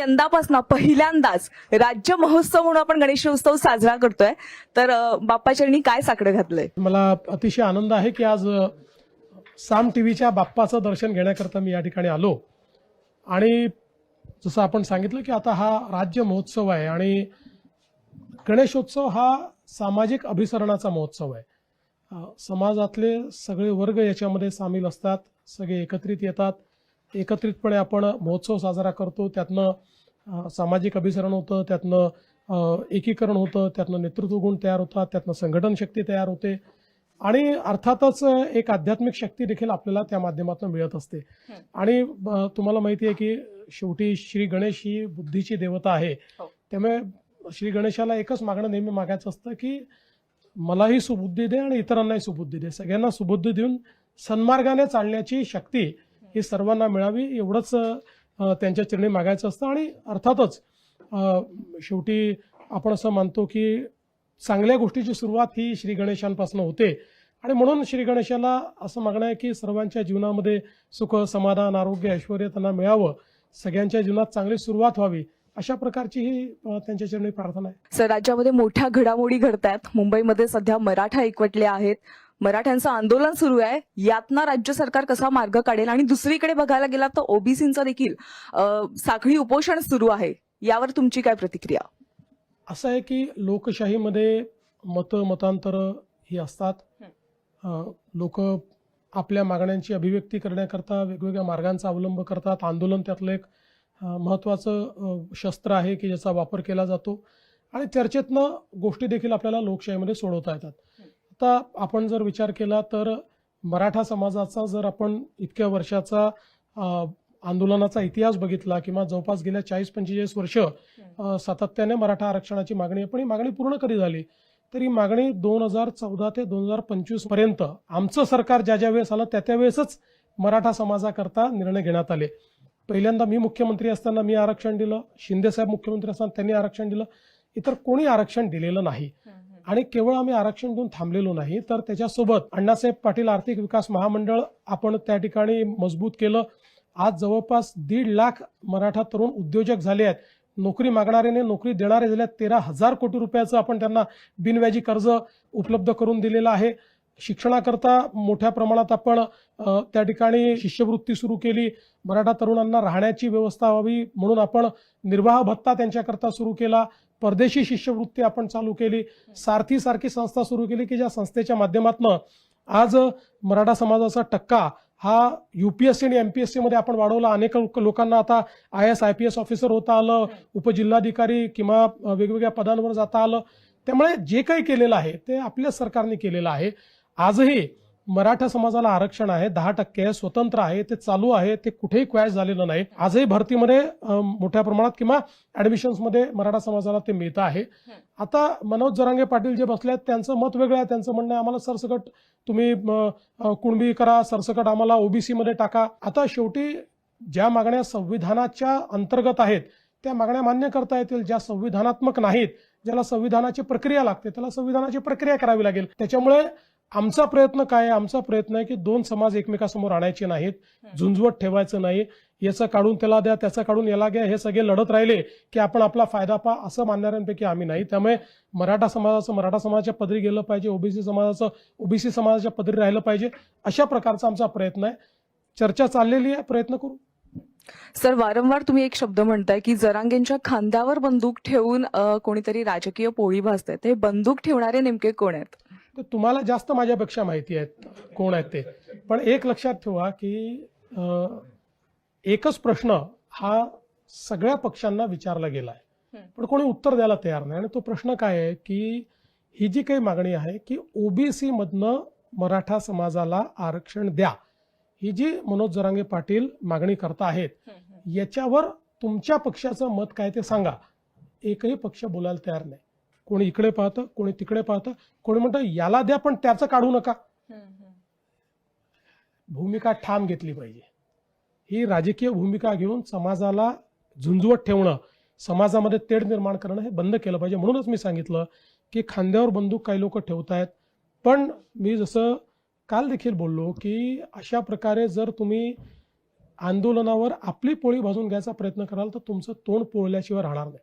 यंदापासून पहिल्यांदाच राज्य महोत्सव म्हणून आपण गणेशोत्सव साजरा करतोय. तर बाप्पाचरणी काय साकडं घातलंय? मला अतिशय आनंद आहे की आज साम टीव्हीच्या बाप्पाचं दर्शन घेण्याकरता मी या ठिकाणी आलो. आणि जसं आपण सांगितलं की आता हा राज्य महोत्सव आहे आणि गणेशोत्सव हा सामाजिक अभिसरणाचा महोत्सव आहे. समाजातले सगळे वर्ग याच्यामध्ये सामील असतात सगळे एकत्रित येतात. एकत्रितपणे आपण महोत्सव साजरा करतो. त्यातनं सामाजिक अभिसरण होतं त्यातनं एकीकरण होतं त्यातनं नेतृत्व गुण तयार होतात त्यातनं संघटन शक्ती तयार होते. आणि अर्थातच एक आध्यात्मिक शक्ती देखील आपल्याला त्या माध्यमातून मिळत असते. आणि तुम्हाला माहिती आहे की शेवटी श्री गणेश ही बुद्धीची देवता आहे. हो. त्यामुळे श्री गणेशाला एकच मागणं नेहमी मागायचं असतं की मलाही सुबुद्धी दे आणि इतरांनाही सुबुद्धी दे. सगळ्यांना सुबुद्धी देऊन सन्मार्गाने चालण्याची शक्ती ही सर्वांना मिळावी एवढंच त्यांच्या चरणी मागायचं असतं. आणि अर्थातच शेवटी आपण असं मानतो की चांगल्या गोष्टीची सुरुवात ही श्री गणेशांपासून होते. आणि म्हणून श्री गणेशाला असं मागणं आहे की सर्वांच्या जीवनामध्ये सुख समाधान आरोग्य ऐश्वर त्यांना मिळावं. सगळ्यांच्या जीवनात चांगली सुरुवात व्हावी. अशा प्रकारची ही त्यांच्या चरणी प्रार्थना आहे. सर राज्यामध्ये मोठ्या घडामोडी घडतात मुंबईमध्ये सध्या मराठा एकवटले आहेत. मराठ्यांचं आंदोलन सुरू आहे. यातना राज्य सरकार कसा मार्ग काढेल? आणि दुसरीकडे बघायला गेला तर ओबीसीचं देखील साखळी उपोषण सुरू आहे. यावर तुमची काय प्रतिक्रिया? असं आहे की लोकशाहीमध्ये मतं मतांतर ही असतात. लोक आपल्या मागण्यांची अभिव्यक्ती करण्याकरता वेगवेगळ्या मार्गांचा अवलंब करतात. आंदोलन त्यातलं एक महत्त्वाचं शस्त्र आहे की ज्याचा वापर केला जातो. आणि चर्चेतनं गोष्टी देखील आपल्याला लोकशाहीमध्ये सोडवता येतात. आता आपण जर विचार केला तर मराठा समाजाचा जर आपण इतक्या वर्षाचा आंदोलनाचा इतिहास बघितला किंवा जवळपास गेल्या चाळीस पंचेचाळीस वर्ष सातत्याने मराठा आरक्षणाची मागणी आहे पण ही मागणी पूर्ण कधी झाली? तर ही मागणी दोन हजार चौदा ते दोन हजार पंचवीसपर्यंत आमचं सरकार ज्या ज्या वेळेस आलं त्या त्या वेळेसच मराठा समाजाकरता निर्णय घेण्यात आले. पहिल्यांदा मी मुख्यमंत्री असताना मी आरक्षण दिलं शिंदेसाहेब मुख्यमंत्री असताना त्यांनी आरक्षण दिलं इतर कोणी आरक्षण दिलेलं नाही. आणि केवळ आम्ही आरक्षण देऊन थांबलेलो नाही तर त्याच्यासोबत अण्णासाहेब पाटील आर्थिक विकास महामंडळ आपण त्या ठिकाणी मजबूत केलं. आज जवळपास दीड लाख मराठा तरुण उद्योजक झाले आहेत. नोकरी मागणाऱ्याने नोकरी देणारे झाल्या तेरा हजार कोटी रुपयाचं आपण त्यांना बिनव्याजी कर्ज उपलब्ध करून दिलेलं आहे. शिक्षणाकरता मोठ्या प्रमाणात आपण त्या ठिकाणी शिष्यवृत्ती सुरू केली. मराठा तरुणांना राहण्याची व्यवस्था व्हावी म्हणून आपण निर्वाह भत्ता त्यांच्याकरता सुरू केला. परदेशी शिष्यवृत्ती आपण चालू केली. सारथी सारखी संस्था सुरू केली की ज्या संस्थेच्या माध्यमातून आज मराठा समाजाचा टक्का हा युपीएससी आणि एमपीएससी मध्ये आपण वाढवला. अनेक लोक- लोकांना आता I S I P S officer होता आलं. उपजिल्हाधिकारी किंवा वेगवेगळ्या पदांवर जाता आलं. त्यामुळे जे काही केलेलं आहे ते आपल्या सरकारने केलेलं आहे. आजही मराठा समाजाला आरक्षण आहे दहा टक्के आहे स्वतंत्र आहे ते चालू आहे ते कुठेही क्वॅश झालेलं नाही. आजही भरतीमध्ये मोठ्या प्रमाणात किंवा ऍडमिशन्समध्ये मराठा समाजाला ते मिळतं आहे. आता मनोज जरांगे पाटील जे बसले आहेत त्यांचं मत वेगळं आहे त्यांचं म्हणणं आहे आम्हाला सरसकट तुम्ही कुणबी करा सरसकट आम्हाला ओबीसी मध्ये टाका. आता शेवटी ज्या मागण्या संविधानाच्या अंतर्गत आहेत त्या मागण्या मान्य करता येतील ज्या संविधानात्मक नाहीत ज्याला संविधानाची प्रक्रिया लागते त्याला संविधानाची प्रक्रिया करावी लागेल. त्याच्यामुळे आमचा प्रयत्न काय आहे? आमचा प्रयत्न आहे की दोन समाज एकमेकासमोर आणायचे नाहीत झुंजवत ठेवायचं नाही. याचं काढून त्याला द्या त्याचं काढून याला घ्या हे सगळे लढत राहिले की आपण आपला फायदा पा असं मानणाऱ्यांपैकी आम्ही नाही. त्यामुळे मराठा समाजाचं मराठा समाजाच्या पदरी गेलं पाहिजे ओबीसी समाजाचं ओबीसी समाजाच्या पदरी राहिलं पाहिजे अशा प्रकारचा आमचा प्रयत्न आहे. चर्चा चाललेली आहे. प्रयत्न करू. सर वारंवार तुम्ही एक शब्द म्हणताय की जरांगेंच्या खांद्यावर बंदूक ठेवून कोणीतरी राजकीय पोळी भाजते ते बंदूक ठेवणारे नेमके कोण आहेत? तर तुम्हाला जास्त माझ्यापेक्षा माहिती आहेत कोण आहेत ते. पण एक लक्षात ठेवा की एकच प्रश्न हा सगळ्या पक्षांना विचारला गेला आहे पण कोणी उत्तर द्यायला तयार नाही. आणि तो प्रश्न काय आहे की ही जी काही मागणी आहे की ओबीसी मधनं मराठा समाजाला आरक्षण द्या. ही जी मनोज जरांगे पाटील मागणी करता आहेत याच्यावर तुमच्या पक्षाचं मत काय ते सांगा. एकही पक्ष बोलायला तयार नाही. कोणी इकडे पाहतं कोणी तिकडे पाहतं कोणी म्हणतं याला द्या पण त्याचं काढू नका. भूमिका ठाम घेतली पाहिजे. ही राजकीय भूमिका घेऊन समाजाला झुंजवत ठेवणं समाजामध्ये तेढ निर्माण करणं हे बंद केलं पाहिजे. म्हणूनच मी सांगितलं की खांद्यावर बंदूक काही लोक ठेवतायत. पण मी जसं काल देखील बोललो की अशा प्रकारे जर तुम्ही आंदोलनावर आपली पोळी भाजून घ्यायचा प्रयत्न कराल तर तुमचं तोंड पोळल्याशिवाय राहणार नाही.